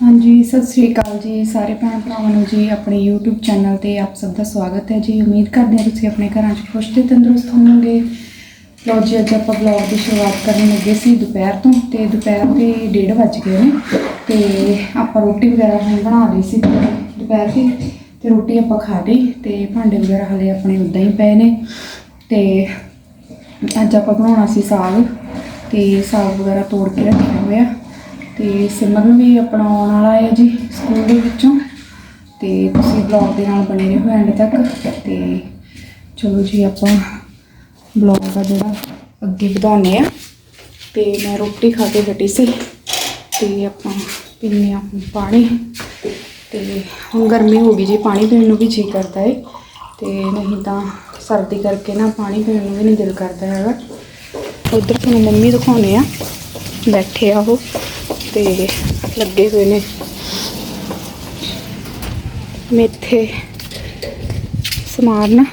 ਹਾਂਜੀ, ਸਤਿ ਸ੍ਰੀ ਅਕਾਲ ਜੀ ਸਾਰੇ ਭੈਣ ਭਰਾਵਾਂ ਨੂੰ ਜੀ, ਆਪਣੇ YouTube ਚੈਨਲ ਤੇ ਆਪ ਸਭ ਦਾ ਸਵਾਗਤ ਹੈ ਜੀ। ਉਮੀਦ ਕਰਦੇ ਹਾਂ ਤੁਸੀਂ ਆਪਣੇ ਘਰਾਂ 'ਚ ਖੁਸ਼ ਤੇ ਤੰਦਰੁਸਤ ਹੋਵੋਗੇ। ਲਓ ਜੀ, ਅੱਜ ਆਪਾਂ ਵਲੌਗ ਦੀ ਸ਼ੁਰੂਆਤ ਕਰਨ ਲੱਗੇ ਸੀ ਦੁਪਹਿਰ ਤੋਂ ਤੇ ਦੁਪਹਿਰ ਦੇ 1:30 ਵੱਜ ਗਏ ਨੇ ਤੇ ਆਪਾਂ ਰੋਟੀ ਵਗੈਰਾ ਹੁਣ ਬਣਾ ਲਈ ਸੀ ਦੁਪਹਿਰ ਦੀ ਤੇ ਰੋਟੀ ਆਪਾਂ ਖਾ ਲਈ ਤੇ ਭਾਂਡੇ ਵਗੈਰਾ ਹਲੇ ਆਪਣੇ ਉਦਾਂ ਹੀ ਪਏ ਨੇ ਤੇ ਅੱਜ ਆਪਾਂ ਬਣਾਉਣਾ ਸੀ ਸਾਗ ਤੇ ਸਾਗ ਵਗੈਰਾ ਤੋੜ ਕੇ ਰੱਖਿਆ ਹੋਇਆ। ਤੇ ਸਿਮਰਨ ਵੀ ਆਪਣਾ ਆਉਣ ਵਾਲਾ ਹੈ ਜੀ ਸਕੂਲ ਦੇ ਵਿੱਚੋਂ। ਤੇ ਤੁਸੀਂ ਬਲੌਗ ਦੇ ਨਾਲ ਬਣੇ ਰਹੋ ਐਂਡ ਤੱਕ। ਤੇ ਚਲੋ ਜੀ ਆਪਾਂ ਬਲੌਗ ਦਾ ਜਿਹੜਾ ਅੱਗੇ ਵਧਾਉਂਦੇ ਆ ਤੇ ਮੈਂ ਰੋਟੀ ਖਾ ਕੇ ਹਟੀ ਸੀ। ਤੇ ਆਪਾਂ ਪੀਨੇ ਆ ਪਾਣੀ। ਤੇ ਹੁਣ ਗਰਮੀ ਹੋ ਗਈ ਜੀ, ਪਾਣੀ ਪੀਣ ਨੂੰ ਵੀ ਜੀ ਕਰਦਾ ਏ। ਤੇ ਨਹੀਂ ਤਾਂ ਸਰਦੀ ਕਰਕੇ ਨਾ ਪਾਣੀ ਪੀਣ ਨੂੰ ਵੀ ਨਹੀਂ ਦਿਲ ਕਰਦਾ ਹੈਗਾ। ਉਧਰ ਤੁਹਾਨੂੰ ਮੰਮੀ ਦਿਖਾਉਣੇ ਆ ਬੈਠੇ ਆ ਉਹ। ਤੇ ਲੱਗੇ ਹੋਏ ਨੇ। ਮੇਥੇ ਸਮਾਰਨ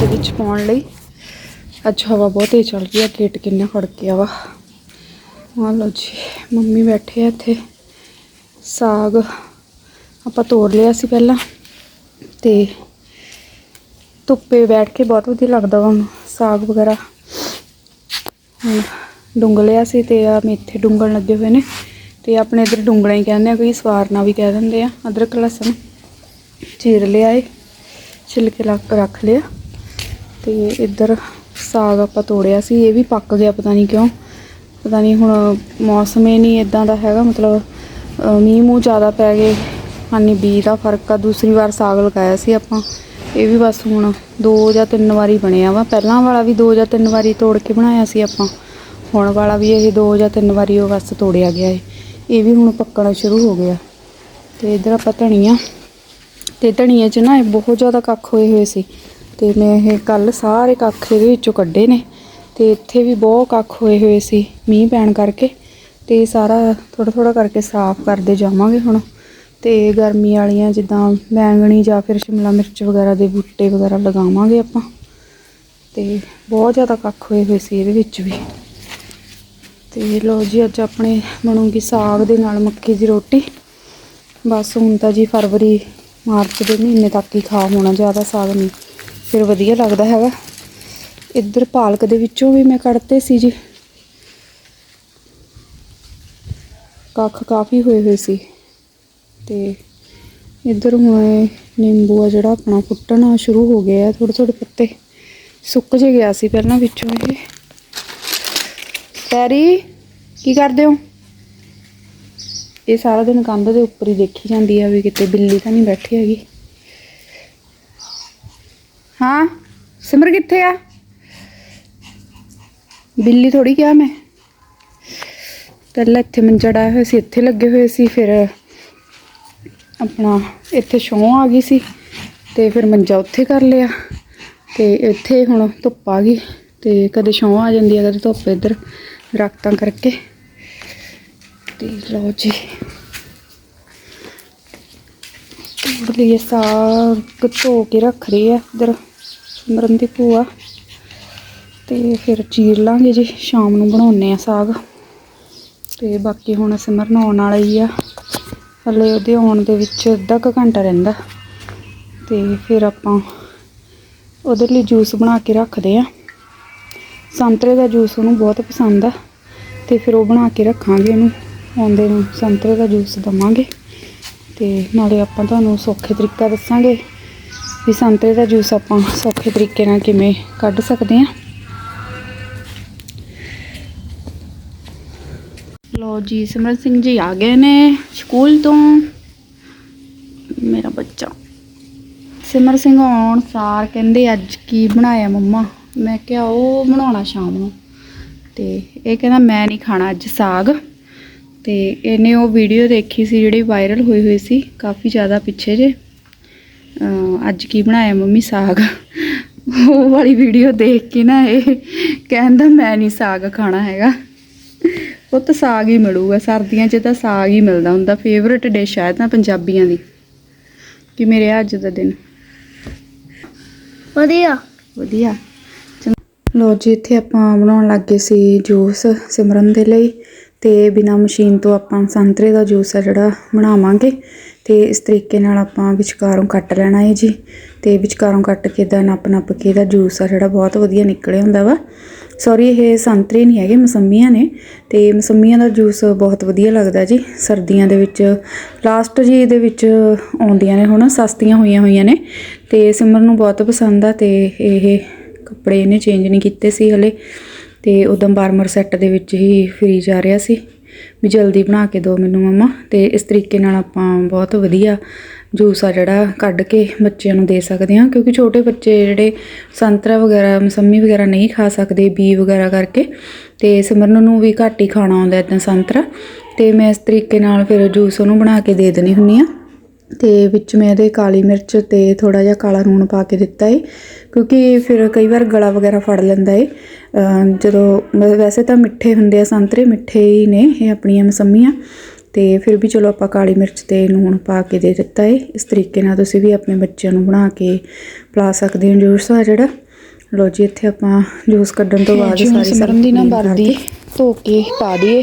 ਦੇ ਵਿੱਚ ਪਾਉਣ ਲਈ। ਅੱਜ ਹਵਾ ਬਹੁਤ ਤੇਜ਼ ਚੱਲ ਰਹੀ ਹੈ, ਗੇਟ ਕਿੰਨਾ ਖੜਕਿਆ ਵਾ। ਆ ਲਓ ਜੀ, ਮੰਮੀ ਬੈਠੇ ਆ ਇੱਥੇ। ਸਾਗ ਆਪਾਂ ਤੋੜ ਲਿਆ ਸੀ ਪਹਿਲਾਂ। ਤੇ ਧੁੱਪੇ ਬੈਠ ਕੇ ਬਹੁਤ ਵਧੀਆ ਲੱਗਦਾ ਵਾ ਹੁਣ ਸਾਗ ਵਗੈਰਾ। ਹੁਣ ਡੁੰਗ ਲਿਆ ਸੀ ਤੇ ਆ ਮੇਥੇ ਡੁੰਗਣ ਲੱਗੇ ਹੋਏ ਨੇ। ਤੇ ਆਪਣੇ ਇਧਰ ਡੁੰਗਣਾ ਹੀ ਕਹਿੰਦੇ ਆ, ਕੋਈ ਸਵਾਰਨਾ ਵੀ ਕਹਿ ਦਿੰਦੇ ਆ। ਅਦਰਕ ਲਸਣ ਚੀਰ ਲਿਆ ਏ, ਛਿਲਕੇ ਲਾ ਰੱਖ ਲਿਆ। ਤੇ ਇੱਧਰ ਸਾਗ ਆਪਾਂ ਤੋੜਿਆ ਸੀ, ਇਹ ਵੀ ਪੱਕ ਗਿਆ ਪਤਾ ਨਹੀਂ ਕਿਉਂ। ਪਤਾ ਨਹੀਂ ਹੁਣ ਮੌਸਮ ਹੀ ਨਹੀਂ ਇਦਾਂ ਦਾ ਹੈਗਾ, ਮਤਲਬ ਮੀਂਹ ਮੂੰਹ ਜ਼ਿਆਦਾ ਪੈ ਗਏ ਹਾਨੀ ਬੀ ਦਾ ਫ਼ਰਕ ਆ। ਦੂਸਰੀ ਵਾਰ ਸਾਗ ਲਗਾਇਆ ਸੀ ਆਪਾਂ। ਇਹ ਵੀ ਬਸ ਹੁਣ ਦੋ ਜਾਂ ਤਿੰਨ ਵਾਰੀ ਬਣਿਆ ਵਾ। ਪਹਿਲਾਂ ਵਾਲਾ ਵੀ ਦੋ ਜਾਂ ਤਿੰਨ ਵਾਰੀ ਤੋੜ ਕੇ ਬਣਾਇਆ ਸੀ ਆਪਾਂ। ਹੁਣ ਵਾਲਾ ਵੀ ਇਹ ਦੋ ਜਾਂ ਤਿੰਨ ਵਾਰੀ ਉਹ ਬਸ ਤੋੜਿਆ ਗਿਆ ਹੈ ਇਹ ਵੀ ਹੁਣ ਪੱਕਣਾ ਸ਼ੁਰੂ ਹੋ ਗਿਆ। ਤੇ ਇਧਰ ਆਪਾਂ ਧਨੀਆ। ਤੇ ਧਨੀਏ 'ਚ ਨਾ ਇਹ ਬਹੁਤ ਜ਼ਿਆਦਾ ਕੱਖ ਹੋਏ ਹੋਏ ਸੀ। ਤੇ ਮੈਂ ਇਹ ਕੱਲ ਸਾਰੇ ਕੱਖ ਇਹਦੇ ਵਿੱਚੋਂ ਕੱਢੇ ਨੇ। ਤੇ ਇੱਥੇ ਵੀ ਬਹੁਤ ਕੱਖ ਹੋਏ ਹੋਏ ਸੀ ਮੀਂਹ ਪੈਣ ਕਰਕੇ। ਤੇ ਸਾਰਾ ਥੋੜਾ ਥੋੜਾ ਕਰਕੇ ਸਾਫ਼ ਕਰਦੇ ਜਾਵਾਂਗੇ ਹੁਣ। ਤੇ ਗਰਮੀ ਵਾਲੀਆਂ ਜਿੱਦਾਂ ਬੈਂਗਣੀ ਜਾਂ ਫਿਰ ਸ਼ਿਮਲਾ ਮਿਰਚ ਵਗੈਰਾ ਦੇ ਬੂਟੇ ਵਗੈਰਾ ਲਗਾਵਾਂਗੇ ਆਪਾਂ। ਤੇ ਬਹੁਤ ਜ਼ਿਆਦਾ ਕੱਖ ਹੋਏ ਹੋਏ ਸੀ ਇਹਦੇ ਵਿੱਚ ਵੀ। ਤੇ ਲੋ ਜੀ, ਅੱਜ ਆਪਣੇ ਬਣੂਗੀ ਸਾਗ ਦੇ ਨਾਲ ਮੱਕੀ ਦੀ ਰੋਟੀ। ਬਸ ਹੁਣ ਤਾਂ ਜੀ ਫਰਵਰੀ, ਮਾਰਚ ਦੇ ਮਹੀਨੇ ਤੱਕ ਹੀ ਖਾ ਹੋਣਾ, ਜ਼ਿਆਦਾ ਸਾਗ ਨਹੀਂ। ਫਿਰ ਵਧੀਆ ਲੱਗਦਾ ਹੈਗਾ। ਇੱਧਰ ਪਾਲਕ ਦੇ ਵਿੱਚੋਂ ਵੀ ਮੈਂ ਕੱਢਤੇ ਸੀ ਜੀ। ਕੱਖ ਕਾਫੀ ਹੋਏ ਹੋਏ ਸੀ। ਤੇ ਇੱਧਰ ਹੁਣ ਨਿੰਬੂ ਆ ਜਿਹੜਾ ਆਪਣਾ ਫੁੱਟਣਾ ਸ਼ੁਰੂ ਹੋ ਗਿਆ ਥੋੜੇ ਥੋੜੇ ਪੱਤੇ ਸੁੱਕ ਜੇ ਗਿਆ ਸੀ ਪਹਿਲਾਂ ਵਿੱਚੋਂ ਇਹ। ਪੈਰੀ, ਕੀ ਕਰਦੇ ਹੋ? ਇਹ ਸਾਰਾ ਦਿਨ ਕੰਧ ਦੇ ਉੱਪਰ ਹੀ ਦੇਖੀ ਜਾਂਦੀ ਆ ਵੀ ਕਿਤੇ ਬਿੱਲੀ ਤਾਂ ਨਹੀਂ ਬੈਠੀ ਹੈਗੀ। ਹਾਂ, ਸਿਮਰ ਕਿੱਥੇ ਆ? ਬਿੱਲੀ ਥੋੜੀ ਕਿਹਾ ਮੈਂ। ਪਹਿਲਾਂ ਇੱਥੇ ਮੰਜਾ ਡਾਇਆ ਹੋਇਆ ਸੀ, ਇੱਥੇ ਲੱਗੇ ਹੋਏ ਸੀ, ਫਿਰ ਆਪਣਾ ਇੱਥੇ ਛੋਂ ਆ ਗਈ ਸੀ ਤੇ ਫਿਰ ਮੰਜਾ ਉੱਥੇ ਕਰ ਲਿਆ ਤੇ ਇੱਥੇ ਹੁਣ ਧੁੱਪ ਆ ਗਈ ਤੇ ਕਦੇ ਛੋਂ ਆ ਜਾਂਦੀ ਹੈ ਕਦੇ ਧੁੱਪ ਇੱਧਰ। ਦਰਖਤਾਂ ਕਰਕੇ। ਤੇ ਲਓ ਜੀ। ਤੋੜ ਲਈਏ ਸਾਗ ਧੋ ਕੇ ਰੱਖ ਰਹੀ ਆ ਇੱਧਰ ਸਿਮਰਨ ਦੀ ਭੂਆ। ਤੇ ਫਿਰ ਚੀਰ ਲਾਂਗੇ ਜੀ, ਸ਼ਾਮ ਨੂੰ ਬਣਾਉਨੇ ਆ ਸਾਗ। ਤੇ ਬਾਕੀ ਹੁਣ ਸਿਮਰਨ ਆਉਣ ਵਾਲਾ ਹੀ ਆ। ਹਲੇ ਉਹਦੇ ਆਉਣ ਦੇ ਵਿੱਚ ਅੱਧਾ ਕੁ ਘੰਟਾ ਰਹਿੰਦਾ। ਤੇ ਫਿਰ ਆਪਾਂ ਉਹਦੇ ਲਈ ਜੂਸ ਬਣਾ ਕੇ ਰੱਖਦੇ ਆ ਸੰਤਰੇ ਦਾ ਜੂਸ ਉਹਨੂੰ ਬਹੁਤ ਪਸੰਦ ਆ। ਤੇ ਫਿਰ ਉਹ ਬਣਾ ਕੇ ਰੱਖਾਂਗੇ ਉਹਨੂੰ ਆਉਂਦੇ ਨੂੰ ਸੰਤਰੇ ਦਾ ਜੂਸ ਦਵਾਂਗੇ। ਤੇ ਨਾਲੇ ਆਪਾਂ ਤੁਹਾਨੂੰ ਸੌਖੇ ਤਰੀਕਾ ਦੱਸਾਂਗੇ ਵੀ ਸੰਤਰੇ ਦਾ ਜੂਸ ਆਪਾਂ ਸੌਖੇ ਤਰੀਕੇ ਨਾਲ ਕਿਵੇਂ ਕੱਢ ਸਕਦੇ ਆ ਲੋ ਜੀ, ਸਿਮਰਨ ਸਿੰਘ ਜੀ ਆ ਗਏ ਨੇ ਸਕੂਲ ਤੋਂ। ਮੇਰਾ ਬੱਚਾ। ਸਿਮਰ ਸਿੰਘ ਆਉਣ ਸਾਰ ਕਹਿੰਦੇ ਅੱਜ ਕੀ ਬਣਾਇਆ ਮੰਮਾ? ਮੈਂ ਕਿਹਾ ਉਹ ਬਣਾਉਣਾ ਸ਼ਾਮ ਨੂੰ। ਤੇ ਇਹ ਕਹਿੰਦਾ ਮੈਂ ਨਹੀਂ ਖਾਣਾ ਅੱਜ ਸਾਗ। ਤੇ ਇਹਨੇ ਉਹ ਵੀਡੀਓ ਦੇਖੀ ਸੀ ਜਿਹੜੀ ਵਾਇਰਲ ਹੋਈ ਹੋਈ ਸੀ ਕਾਫੀ ਜ਼ਿਆਦਾ ਪਿੱਛੇ ਜੇ। ਅੱਜ ਕੀ ਬਣਾਇਆ ਮੰਮੀ ਸਾਗ? ਉਹ ਵਾਲੀ ਵੀਡੀਓ ਦੇਖ ਕੇ ਨਾ ਇਹ ਕਹਿੰਦਾ ਮੈਂ ਨਹੀਂ ਸਾਗ ਖਾਣਾ ਹੈਗਾ। ਉਹ ਤਾਂ ਸਾਗ ਹੀ ਮਿਲੂਗਾ ਸਰਦੀਆਂ 'ਚ ਤਾਂ ਸਾਗ ਹੀ ਮਿਲਦਾ ਹੁੰਦਾ। ਫੇਵਰਟ ਡਿਸ਼ ਹੈ ਤਾਂ ਪੰਜਾਬੀਆਂ ਦੀ। ਕਿ ਮੇਰੇ ਅੱਜ ਦਾ ਦਿਨ। ਵਧੀਆ। ਵਧੀਆ। ਲੋ ਜੀ, ਇੱਥੇ ਆਪਾਂ ਬਣਾਉਣ ਲੱਗੇ ਸੀ ਜੂਸ ਸਿਮਰਨ ਦੇ ਲਈ ਤੇ ਬਿਨਾ ਮਸ਼ੀਨ ਤੋਂ ਆਪਾਂ ਸੰਤਰੇ ਦਾ ਜੂਸ ਆ ਜਿਹੜਾ ਬਣਾਵਾਂਗੇ ਤੇ ਇਸ ਤਰੀਕੇ ਨਾਲ ਆਪਾਂ ਵਿਚਕਾਰੋਂ ਕੱਟ ਲੈਣਾ ਹੈ ਜੀ ਤੇ ਵਿਚਕਾਰੋਂ ਕੱਟ ਕੇ ਦਾ ਨੱਪ ਨੱਪ ਕੇ ਇਹਦਾ ਜੂਸ ਆ ਜਿਹੜਾ ਬਹੁਤ ਵਧੀਆ ਨਿਕਲਿਆ ਹੁੰਦਾ ਵਾ। ਸੌਰੀ ਇਹ ਸੰਤਰੇ ਨਹੀਂ ਹੈਗੇ, ਮਸੰਮੀਆਂ ਨੇ ਤੇ ਮਸੰਮੀਆਂ ਦਾ ਜੂਸ ਬਹੁਤ ਵਧੀਆ ਲੱਗਦਾ ਜੀ। ਸਰਦੀਆਂ ਦੇ ਵਿੱਚ ਲਾਸਟ ਜੀ ਇਹਦੇ ਵਿੱਚ ਆਉਂਦੀਆਂ ਨੇ ਹੁਣ, ਸਸਤੀਆਂ ਹੋਈਆਂ ਹੋਈਆਂ ਨੇ ਤੇ ਸਿਮਰ ਨੂੰ ਬਹੁਤ ਪਸੰਦ ਆ ਤੇ ਇਹ ਕੱਪੜੇ ਇਹਨੇ ਚੇਂਜ ਨਹੀਂ ਕੀਤੇ ਸੀ ਹਲੇ ਤੇ ਉਦੋਂ ਬਾਰਮਰ ਸੈੱਟ ਦੇ ਵਿੱਚ ਹੀ ਫਰੀ ਜਾ ਰਿਹਾ ਸੀ ਵੀ ਜਲਦੀ ਬਣਾ ਕੇ ਦਿਓ ਮੈਨੂੰ ਮਮਾ ਤੇ ਇਸ ਤਰੀਕੇ ਨਾਲ ਆਪਾਂ ਬਹੁਤ ਵਧੀਆ ਜੂਸ ਆ ਜਿਹੜਾ ਕੱਢ ਕੇ ਬੱਚਿਆਂ ਨੂੰ ਦੇ ਸਕਦੇ ਹਾਂ, ਕਿਉਂਕਿ ਛੋਟੇ ਬੱਚੇ ਜਿਹੜੇ ਸੰਤਰਾ ਵਗੈਰਾ, ਮਸੰਮੀ ਵਗੈਰਾ ਨਹੀਂ ਖਾ ਸਕਦੇ, ਬੀ ਵਗੈਰਾ ਕਰਕੇ ਤੇ ਸਿਮਰਨ ਨੂੰ ਵੀ ਘੱਟ ਹੀ ਖਾਣਾ ਆਉਂਦਾ ਇਦਾਂ ਸੰਤਰਾ ਤੇ ਮੈਂ ਇਸ ਤਰੀਕੇ ਨਾਲ ਫਿਰ ਜੂਸ ਉਹਨੂੰ ਬਣਾ ਕੇ ਦੇ ਦਿੰਦੀ ਹੁੰਨੀ ਆ ਤੇ ਵਿੱਚ ਮੈਂ ਇਹਦੇ ਕਾਲੀ ਮਿਰਚ ਤੇ ਥੋੜਾ ਜਿਹਾ ਕਾਲਾ ਲੂਣ ਪਾ ਕੇ ਦਿੱਤਾ ਏ ਕਿਉਂਕਿ ਫਿਰ ਕਈ ਵਾਰ ਗਲਾ ਵਗੈਰਾ ਫੜ ਲੈਂਦਾ ਏ। ਜਦੋਂ ਵੈਸੇ ਤਾਂ ਮਿੱਠੇ ਹੁੰਦੇ ਆ ਸੰਤਰੇ ਮਿੱਠੇ ਹੀ ਨੇ ਇਹ ਆਪਣੀਆਂ ਮਸੰਮੀਆਂ। ਤੇ ਫਿਰ ਵੀ ਚਲੋ ਆਪਾਂ ਕਾਲੀ ਮਿਰਚ ਤੇ ਲੂਣ ਪਾ ਕੇ ਦੇ ਦਿੱਤਾ ਏ। ਇਸ ਤਰੀਕੇ ਨਾਲ ਤੁਸੀਂ ਵੀ ਆਪਣੇ ਬੱਚਿਆਂ ਨੂੰ ਬਣਾ ਕੇ ਪਿਲਾ ਸਕਦੇ ਹੋ ਜੂਸ ਆ ਜਿਹੜਾ। ਲੋ ਜੀ ਇੱਥੇ ਆਪਾਂ ਜੂਸ ਕੱਢਣ ਤੋਂ ਬਾਅਦ ਸਾਰੀ ਸਿਮਰਨ ਦੀ ਨਾ ਵਰਦੀ ਧੋ ਕੇ ਪਾ ਦਈਏ।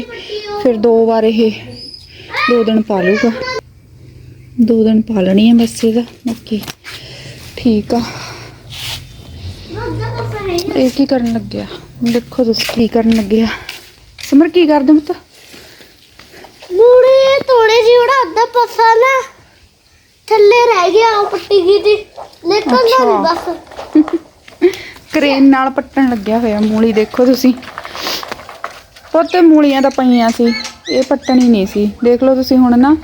ਫਿਰ ਦੋ ਵਾਰ ਇਹ ਦੋ ਦਿਨ ਪਾ ਲੂਗਾ ਦੋ ਦਿਨ ਪਾ ਲੈਣੀ ਹੈ ਬਸ ਇਹਦਾ ਬਾਕੀ ਠੀਕ ਆ। ਇਹ ਕੀ ਕਰਨ ਲੱਗਿਆ? ਦੇਖੋ ਤੁਸੀਂ ਕੀ ਕਰਨ ਲੱਗਿਆ। ਸਿਮਰ ਕੀ ਕਰਦੇ ਮਤ ਮੂੜੀ ਥੋੜੇ ਜਿਹੀ ਅੱਧਾ ਪਾਸਾ ਨਾ ਥੱਲੇ ਰਹਿ ਗਿਆ ਉਹ ਪੱਟੀ ਗਈ ਦੀ। ਨਿਕਲਦਾ ਨਹੀਂ ਬਸ ਕਰੇਨ ਨਾਲ ਪੱਟਣ ਲੱਗਿਆ ਹੋਇਆ ਮੂਲੀ ਦੇਖੋ ਤੁਸੀਂ। ਪੁੱਤੇ ਮੂਲੀਆਂ ਤਾਂ ਪਈਆਂ ਸੀ ਇਹ ਪੱਟਣੀ ਨਹੀਂ ਸੀ। ਦੇਖ ਲਓ ਤੁਸੀਂ ਹੁਣ ਨਾ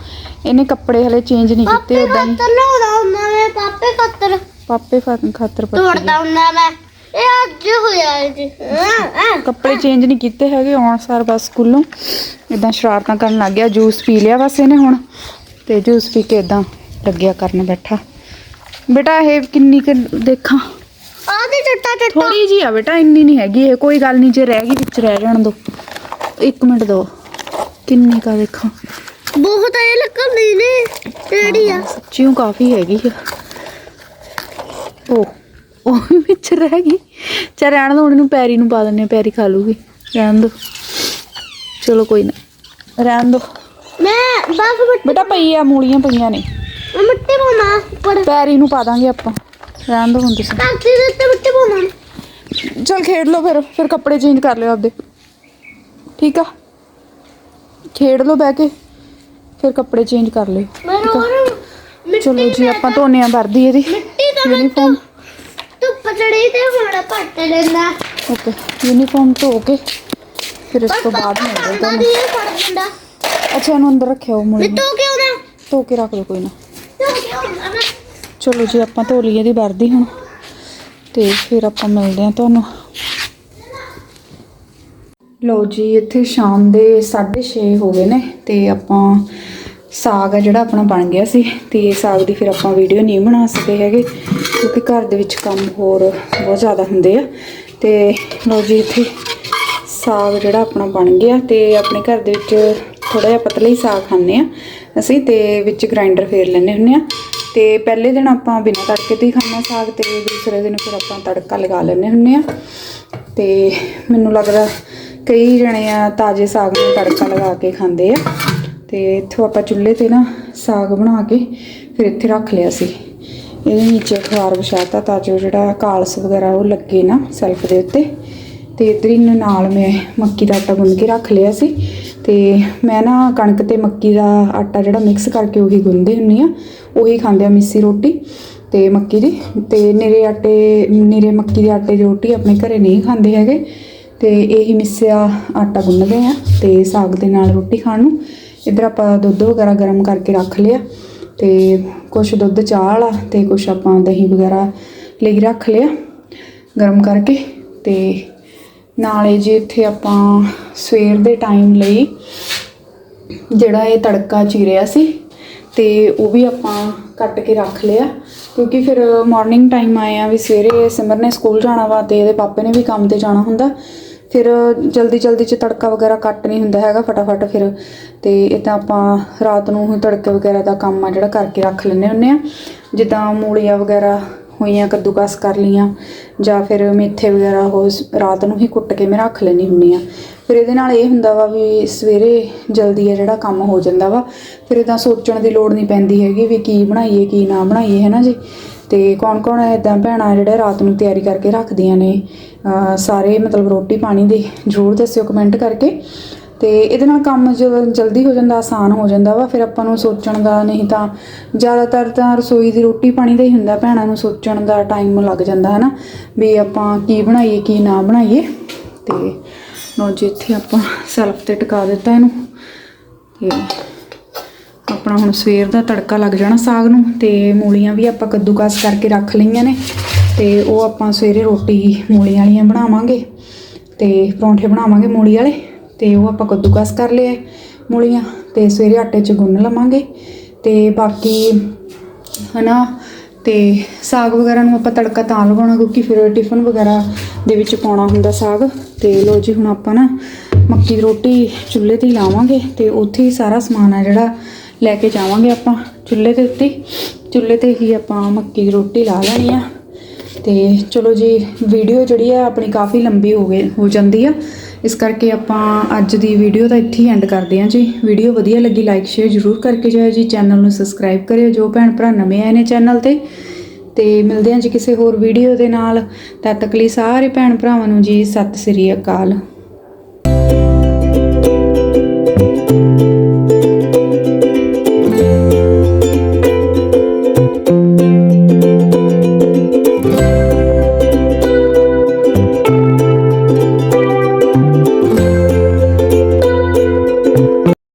ਇਹਨੇ ਕੱਪੜੇ ਹਲੇ ਚੇਂਜ ਨਹੀਂ ਕੀਤੇ ਉਦਾਂ ਹੀ। ਖਾਤਰ ਲਾਉਂਦਾ ਹੁੰਦਾ ਮੈਂ ਪਾਪੇ ਖਾਤਰ। ਪਾਪੇ ਫਾ- ਖਾਤਰ ਗਈ। ਤੋੜਦਾ ਹੁੰਦਾ ਮੈਂ। ਇਹ ਅੱਜ ਹੋਇਆ ਇਹ ਜੀ। ਹਾਂ। ਕੱਪੜੇ ਚੇਂਜ ਨਹੀਂ ਕੀਤੇ ਹੈਗੇ ਆਉਣ ਸਾਰ ਬਸ ਸਕੂਲੋਂ। ਇਦਾਂ ਸ਼ਰਾਰਤਾਂ ਕਰਨ ਲੱਗ ਗਿਆ ਜੂਸ ਪੀ ਲਿਆ ਬਸ ਇਹਨੇ ਹੁਣ। ਤੇ ਜੂਸ ਪੀ ਕੇ ਇਦਾਂ ਲੱਗਿਆ ਕਰਨ ਬੈਠਾ। ਬੇਟਾ ਇਹ ਕਿੰਨੀ ਕੁ ਦੇਖਾਂ। ਆਹ ਚਿੱਟਾ ਚਿੱਟਾ। ਥੋੜੀ ਜੀ ਆ ਬੇਟਾ ਇੰਨੀ ਨਹੀਂ ਹੈਗੀ ਇਹ। ਕੋਈ ਗੱਲ ਨਹੀਂ ਜੇ ਰਹਿ ਗਈ ਵਿੱਚ ਰਹਿ ਜਾਣ ਦੋ। ਇੱਕ ਮਿੰਟ ਦੋ। ਕਿੰਨੀ ਕਾ ਦੇਖਾਂ। ਬਹੁਤ ਇਹ ਲੱਕੜ ਨਹੀਂ ਨੇ ਕਿਹੜੀ ਆ। ਸੱਚੀਓ ਕਾਫੀ ਹੈਗੀ ਆ। ਉਹ ਉਹ ਵੀ ਵਿੱਚ ਰਹਿ ਗਈ। ਚਾ ਰਹਿਣ ਦੋ ਇਹਨੂੰ ਪੈਰੀ ਨੂੰ ਪਾ ਦਿੰਨੇ ਆ, ਪੈਰੀ ਖਾ ਲੂਗੀ। ਰਹਿਣ ਦੋ। ਚਲੋ ਕੋਈ ਨਾ ਰਹਿਣ ਦੋ। ਮੈਂ ਬਸ ਮਿੱਟੀ ਬੇਟਾ ਪਈ ਆ ਮੂਲੀਆਂ ਪਈਆਂ ਨੇ। ਮਿੱਟੀ ਪਾਉਣਾ ਉੱਪਰ। ਪੈਰੀ ਨੂੰ ਪਾ ਦਾਂਗੇ ਆਪਾਂ। ਰਹਿਣ ਦੋ ਹੁਣ ਤੁਸੀਂ। ਟਾਂਕੀ ਦੇ ਉੱਤੇ ਮਿੱਟੀ ਪਾਉਣਾ। ਚਲ ਖੇਡ ਲਓ ਫਿਰ ਫਿਰ ਕੱਪੜੇ ਚੇਂਜ ਕਰ ਲਿਓ ਆਪਦੇ। ਠੀਕ ਆ? ਖੇਡ ਲਓ ਬਹਿ ਕੇ। ਫਿਰ ਕੱਪੜੇ ਚੇਂਜ ਕਰ ਲਿਓ ਮਿੱਟੀ ਚਲੋ ਜੀ ਆਪਾਂ ਧੋਨੇ ਆ ਵਰਦੀ ਇਹਦੀ ਦਾ ਯੂਨੀਫਾਰਮ ਧੁੱਪ ਚੜੀ ਤੇ ਹੁਣ ਪੱਟ ਲੈਂਦਾ। ਓਕੇ ਯੂਨੀਫਾਰਮ ਧੋ ਕੇ ਫਿਰ ਇਸ ਤੋਂ ਬਾਅਦ ਮਿਲਦੇ ਤੁਹਾਨੂੰ ਅੱਛਾ ਇਹਨੂੰ ਅੰਦਰ ਰੱਖਿਓ ਮੁੰਡੇ ਧੋ ਕੇ ਆਉਣਾ। ਧੋ ਕੇ ਰੱਖ ਦਿਓ ਕੋਈ ਨਾ। ਚਲੋ ਜੀ ਆਪਾਂ ਧੋ ਲਈ ਇਹਦੀ ਵਰਦੀ ਹੁਣ। ਤੇ ਫਿਰ ਆਪਾਂ ਮਿਲਦੇ ਹਾਂ ਤੁਹਾਨੂੰ। ਲਓ ਜੀ, ਇੱਥੇ ਸ਼ਾਮ ਦੇ 6:30 ਹੋ ਗਏ ਨੇ ਤੇ ਆਪਾਂ ਸਾਗ ਆ ਜਿਹੜਾ ਆਪਣਾ ਬਣ ਗਿਆ ਸੀ ਤੇ ਇਹ ਸਾਗ ਦੀ ਫਿਰ ਆਪਾਂ ਵੀਡੀਓ ਨਹੀਂ ਬਣਾ ਸਕੇ ਹੈਗੇ ਕਿਉਂਕਿ ਘਰ ਦੇ ਵਿੱਚ ਕੰਮ ਹੋਰ ਬਹੁਤ ਜ਼ਿਆਦਾ ਹੁੰਦੇ ਆ। ਤੇ ਲਓ ਜੀ, ਇੱਥੇ ਸਾਗ ਜਿਹੜਾ ਆਪਣਾ ਬਣ ਗਿਆ ਤੇ ਆਪਣੇ ਘਰ ਦੇ ਵਿੱਚ ਥੋੜਾ ਜਿਹਾ ਪਤਲਾ ਹੀ ਸਾਗ ਖਾਂਦੇ ਆ ਅਸੀਂ ਤੇ ਵਿੱਚ ਗ੍ਰਾਈਂਡਰ ਫੇਰ ਲੈਂਦੇ ਹੁੰਦੇ ਆ। ਤੇ ਪਹਿਲੇ ਦਿਨ ਆਪਾਂ ਬਿਨਾਂ ਤੜਕੇ ਤੋਂ ਹੀ ਖਾਣਾ ਸਾਗ ਤੇ ਦੂਸਰੇ ਦਿਨ ਫਿਰ ਆਪਾਂ ਤੜਕਾ ਲਗਾ ਲੈਂਦੇ ਹੁੰਦੇ ਆ। ਤੇ ਮੈਨੂੰ ਲੱਗਦਾ ਕਈ ਜਣੇ ਆ ਤਾਜ਼ੇ ਸਾਗ ਨੂੰ ਤੜਕਾ ਲਗਾ ਕੇ ਖਾਂਦੇ ਆ। ਤੇ ਇੱਥੋਂ ਆਪਾਂ ਚੁੱਲ੍ਹੇ ਤੇ ਨਾ ਸਾਗ ਬਣਾ ਕੇ ਫਿਰ ਇੱਥੇ ਰੱਖ ਲਿਆ ਸੀ। ਇਹਦੇ ਨੀਚੇ ਅਖਬਾਰ ਵਿਛਾਤਾ ਤਾਂ ਜੋ ਜਿਹੜਾ ਕਾਲਸ ਵਗੈਰਾ ਉਹ ਲੱਗੇ ਨਾ ਸੈਲਫ ਦੇ ਉੱਤੇ। ਤੇ ਇਧਰ ਹੀ ਨਾਲ ਮੈਂ ਮੱਕੀ ਦਾ ਆਟਾ ਗੁੰਨ ਕੇ ਰੱਖ ਲਿਆ ਸੀ। ਤੇ ਮੈਂ ਨਾ ਕਣਕ ਤੇ ਮੱਕੀ ਦਾ ਆਟਾ ਜਿਹੜਾ ਮਿਕਸ ਕਰਕੇ ਉਹੀ ਗੁੰਨਦੀ ਹੁੰਨੀ ਆ, ਉਹੀ ਖਾਂਦੇ ਆ ਮਿੱਸੀ ਰੋਟੀ ਤੇ ਮੱਕੀ ਦੀ। ਤੇ ਨਿਰੇ ਆਟੇ, ਨਿਰੇ ਮੱਕੀ ਦੇ ਆਟੇ ਦੀ ਰੋਟੀ ਆਪਣੇ ਘਰੇ ਨਹੀਂ ਖਾਂਦੇ ਹੈਗੇ। ਤੇ ਇਹੀ ਮਿੱਸਿਆ ਆਟਾ ਗੁੰਨਦੇ ਆ ਤੇ ਸਾਗ ਦੇ ਨਾਲ ਰੋਟੀ ਖਾਣ ਨੂੰ। ਇੱਧਰ ਆਪਾਂ ਦੁੱਧ ਵਗੈਰਾ ਗਰਮ ਕਰਕੇ ਰੱਖ ਲਿਆ ਤੇ ਕੁਛ ਦੁੱਧ ਚਾਹ ਵਾਲਾ ਤੇ ਕੁਛ ਆਪਾਂ ਦਹੀਂ ਵਗੈਰਾ ਲਈ ਰੱਖ ਲਿਆ ਗਰਮ ਕਰਕੇ ਤੇ ਨਾਲੇ ਜੇ ਇੱਥੇ ਆਪਾਂ ਸਵੇਰ ਦੇ ਟਾਈਮ ਲਈ ਜਿਹੜਾ ਇਹ ਤੜਕਾ ਚੀਰਿਆ ਸੀ ਤੇ ਉਹ ਵੀ ਆਪਾਂ ਕੱਟ ਕੇ ਰੱਖ ਲਿਆ ਕਿਉਂਕਿ ਫਿਰ ਮਾਰਨਿੰਗ ਟਾਈਮ ਆਏ ਆ ਵੀ ਸਵੇਰੇ ਸਿਮਰ ਨੇ ਸਕੂਲ ਜਾਣਾ ਵਾ ਤੇ ਇਹਦੇ ਪਾਪੇ ਨੇ ਵੀ ਕੰਮ ਤੇ ਜਾਣਾ ਹੁੰਦਾ ਫਿਰ ਜਲਦੀ ਜਲਦੀ ਚ ਤੜਕਾ ਵਗੈਰਾ ਕੱਟ ਨਹੀਂ ਹੁੰਦਾ ਹੈਗਾ ਫਟਾਫਟ ਫਿਰ। ਤੇ ਤਾਂ ਆਪਾਂ ਰਾਤ ਨੂੰ ਹੀ ਤੜਕੇ ਵਗੈਰਾ ਦਾ ਕੰਮ ਆ ਜਿਹੜਾ ਕਰਕੇ ਰੱਖ ਲੈਂਦੇ ਹੁੰਨੇ ਆ। ਜਿੱਦਾਂ ਮੂਲੀਆਂ ਵਗੈਰਾ ਹੋਈਆਂ, ਕੱਦੂਕਸ ਕਰ ਲੀਆਂ ਜਾਂ ਫਿਰ ਮੇਥੇ ਵਗੈਰਾ ਉਹ ਸ- ਰਾਤ ਨੂੰ ਹੀ ਕੁੱਟ ਕੇ ਮੈਂ ਰੱਖ ਲੈਣੀ ਹੁੰਦੀ ਆ। ਫਿਰ ਇਹਦੇ ਨਾਲ ਇਹ ਹੁੰਦਾ ਵਾ ਵੀ ਸਵੇਰੇ ਜਲਦੀ ਆ ਜਿਹੜਾ ਕੰਮ ਹੋ ਜਾਂਦਾ ਵਾ। ਫਿਰ ਇਦਾਂ ਸੋਚਣ ਦੀ ਲੋੜ ਨਹੀਂ ਪੈਂਦੀ ਹੈਗੀ ਵੀ ਕੀ ਬਣਾਈਏ, ਕੀ ਨਾ ਬਣਾਈਏ ਹੈ ਨਾ ਜੀ? ਤੇ ਕੌਣ ਕੌਣ ਇਦਾਂ ਭੈਣਾਂ ਜਿਹੜੇ ਰਾਤ ਨੂੰ ਤਿਆਰੀ ਕਰਕੇ ਰੱਖਦੀਆਂ ਨੇ ਸਾਰੇ ਮਤਲਬ ਰੋਟੀ ਪਾਣੀ ਦੇ, ਜਰੂਰ ਦੱਸਿਓ ਕਮੈਂਟ ਕਰਕੇ। ਤੇ ਇਹਦੇ ਨਾਲ ਕੰਮ ਜਦੋਂ ਜਲਦੀ ਹੋ ਜਾਂਦਾ, ਆਸਾਨ ਹੋ ਜਾਂਦਾ ਵਾ, ਫਿਰ ਆਪਾਂ ਨੂੰ ਸੋਚਣ ਦਾ ਨਹੀਂ ਤਾਂ ਜ਼ਿਆਦਾਤਰ ਤਾਂ ਰਸੋਈ ਦੀ ਰੋਟੀ ਪਾਣੀ ਦਾ ਹੀ ਹੁੰਦਾ, ਭੈਣਾਂ ਨੂੰ ਸੋਚਣ ਦਾ ਟਾਈਮ ਲੱਗ ਜਾਂਦਾ ਹੈ ਨਾ ਵੀ ਆਪਾਂ ਕੀ ਬਣਾਈਏ, ਕੀ ਨਾ ਬਣਾਈਏ। ਤੇ ਲੋ ਜੀ, ਇੱਥੇ ਆਪਾਂ ਸੈਲਫ ਤੇ ਟਿਕਾ ਦਿੱਤਾ ਇਹਨੂੰ। ਤੇ ਆਪਣਾ ਹੁਣ ਸਵੇਰ ਦਾ ਤੜਕਾ ਲੱਗ ਜਾਣਾ ਸਾਗ ਨੂੰ ਤੇ ਮੂਲੀਆਂ ਵੀ ਆਪਾਂ ਕੱਦੂਕਸ ਕਰਕੇ ਰੱਖ ਲਈਆਂ ਨੇ ਤੇ ਉਹ ਆਪਾਂ ਸਵੇਰੇ ਰੋਟੀ ਮੂਲੀਆਂ ਵਾਲੀਆਂ ਬਣਾਵਾਂਗੇ ਤੇ ਪਰੌਂਠੇ ਬਣਾਵਾਂਗੇ ਮੂਲੀ ਵਾਲੇ ਤੇ ਉਹ ਆਪਾਂ ਕੱਦੂਕਸ ਕਰ ਲਿਆ ਮੂਲੀਆਂ ਤੇ ਸਵੇਰੇ ਆਟੇ 'ਚ ਗੁੰਨ ਲਵਾਂਗੇ ਤੇ ਬਾਕੀ ਹਨਾ ਤੇ ਸਾਗ ਵਗੈਰਾ ਨੂੰ ਆਪਾਂ ਤੜਕਾ ਤਾਂ ਲਗਾਉਣਾ ਕਿਉਂਕਿ ਫਿਰ ਟਿਫਨ ਵਗੈਰਾ ਦੇ ਵਿੱਚ ਪਾਉਣਾ ਹੁੰਦਾ ਸਾਗ ਤੇ ਲੋ ਜੀ ਹੁਣ ਆਪਾਂ ਨਾ ਮੱਕੀ ਦੀ ਰੋਟੀ ਚੁੱਲ੍ਹੇ ਤੇ ਹੀ ਲਾਵਾਂਗੇ ਤੇ ਉੱਥੇ ਹੀ ਸਾਰਾ ਸਮਾਨ ਆ ਜਿਹੜਾ ਲੈ ਕੇ ਜਾਵਾਂਗੇ ਆਪਾਂ ਚੁੱਲ੍ਹੇ ਦੇ ਉੱਤੇ। ਚੁੱਲ੍ਹੇ ਤੇ ਹੀ ਆਪਾਂ ਮੱਕੀ ਦੀ ਰੋਟੀ ਲਾ ਲੈਣੀ ਆ। ਤੇ ਚਲੋ ਜੀ ਵੀਡੀਓ ਜਿਹੜੀ ਆ ਆਪਣੀ ਕਾਫੀ ਲੰਬੀ ਹੋ ਗਈ, ਹੋ ਜਾਂਦੀ ਆ। ਇਸ ਕਰਕੇ ਆਪਾਂ ਅੱਜ ਦੀ ਵੀਡੀਓ ਤਾਂ ਇੱਥੇ ਹੀ ਐਂਡ ਕਰਦੇ ਹਾਂ ਜੀ। ਵੀਡੀਓ ਵਧੀਆ ਲੱਗੀ ਲਾਈਕ ਸ਼ੇਅਰ ਜ਼ਰੂਰ ਕਰਕੇ ਜਾਇਓ ਜੀ। ਚੈਨਲ ਨੂੰ ਸਬਸਕ੍ਰਾਈਬ ਕਰਿਓ, ਜੋ ਭੈਣ ਭਰਾ ਨਵੇਂ ਆਏ ਨੇ ਚੈਨਲ ਤੇ। ਤੇ ਮਿਲਦੇ ਹਾਂ ਜੀ ਕਿਸੇ ਹੋਰ ਵੀਡੀਓ ਦੇ ਨਾਲ। ਤਦ ਤੱਕ ਲਈ ਸਾਰੇ ਭੈਣ ਭਰਾਵਾਂ ਨੂੰ ਜੀ, ਸਤਿ ਸ੍ਰੀ ਅਕਾਲ।